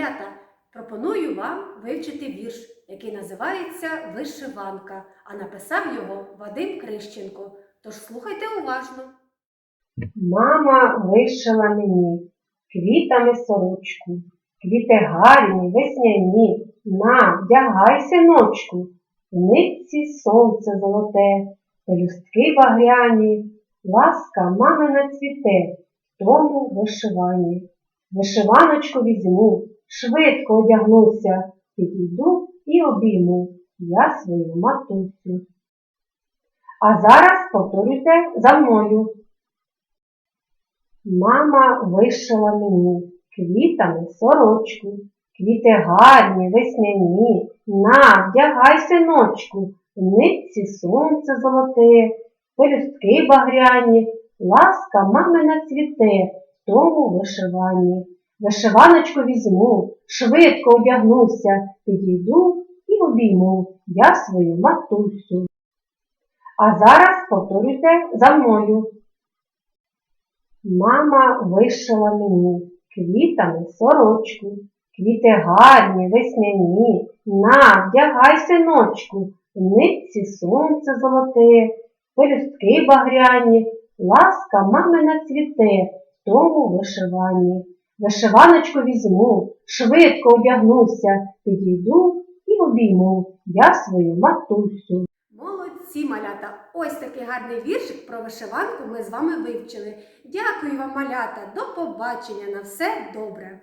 Малята, пропоную вам вивчити вірш, який називається Вишиванка, а написав його Вадим Крищенко. Тож слухайте уважно. Мама вишила мені квітами сорочку, квіти гарні, весняні. На, вдягай, синочку, в нитці сонце золоте, пелюстки багряні, ласка мамина цвіте, в тому вишиванні. Вишиваночку візьму, швидко одягнуся, підійду і обійму я свою матусю. А зараз повторюйте за мною. Мама вишила мені квітами сорочку, квіти гарні, весняні, на, вдягай, синочку, нитці сонце золоте, пелюстки багряні, ласка мамина цвіте, в тому вишиванні. Вишиваночку візьму, швидко одягнуся, підійду і обійму я свою матусю. А зараз повторюйте за мною. Мама вишила мені квітами сорочку, квіти гарні, весняні, на, вдягай, синочку, в нитці сонце золоте, пелюстки багряні, ласка мамина цвіте, в тому вишиванні. Вишиваночку візьму, швидко одягнуся, підійду і обійму я свою матусю. Молодці, малята! Ось такий гарний віршик про вишиванку ми з вами вивчили. Дякую вам, малята! До побачення! На все добре!